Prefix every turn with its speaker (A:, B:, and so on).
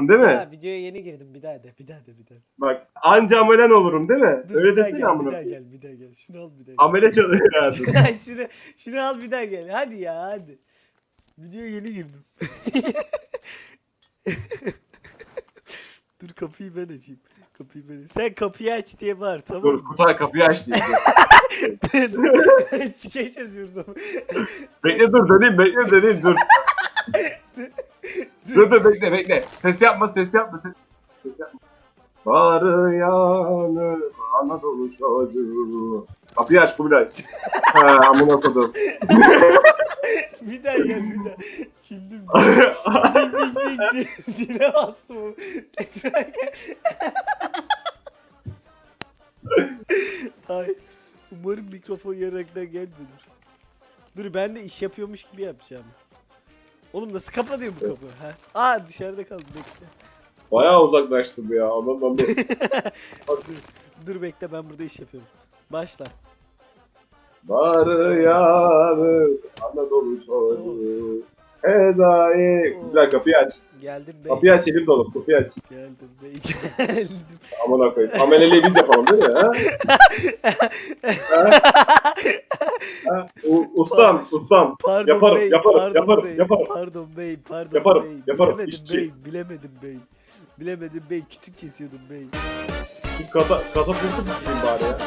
A: olurum değil mi?
B: Ya videoya yeni girdim bir daha de bir daha de bir daha.
A: Bak anca amelen olurum değil mi?
B: Dur,
A: Öyle desene amına
B: Bir daha gel bir daha gel. Şunu al bir daha gel.
A: Amele çalıyor hayatım.
B: şunu, şunu al bir daha gel. Hadi ya hadi. Videoya yeni girdim. Dur kapıyı ben açayım. Kapıyı ben Sen kapıyı aç diye bağır tamam
A: Dur? Kutay kapıyı aç diye.
B: Skeç yazıyoruz ama.
A: bekle dur döneyim bekle döneyim dur. Dur dur bekle bekle. Ses yapma ses yapma ses, ses yapma. Var yanı Anadolu çocuğu. Kapıyı aç Kubilay. ha amına kodum.
B: bir daha gel bir daha. Güldüm. Ding ding ding. Zile bastım. Tekrar gel. Ay. Umarım mikrofon yaraktan gelmiyordur. Dur ben de iş yapıyormuş gibi yapacağım. Oğlum nasıl kapanıyor bu kapı? Ha? Aa dışarıda kaldı bekle.
A: Bayağı uzaklaştım ya. Aman aman.
B: Dur, dur bekle ben burada iş yapıyorum. Başla.
A: Var yanı Anadolu çocuğu. Sezai. Kubilay kapıyı aç.
B: Geldim bey.
A: Kapıyı aç elim dolu. Kapıyı aç.
B: Geldim bey. Geldim.
A: Amına koyayım. Ameleliği biz yapalım değil mi? Ha? ha? ha? U- ustam, ustam.
B: Pardon
A: Yaparım,
B: bey,
A: yaparım,
B: pardon
A: yaparım,
B: bey,
A: yaparım.
B: Pardon bey, pardon
A: Yaparım,
B: bey.
A: yaparım,
B: Bilemedim
A: işçi.
B: bey, bilemedim bey. Bilemedim bey, kütük kesiyordum bey.
A: Kata, katapultu bitireyim bari ya.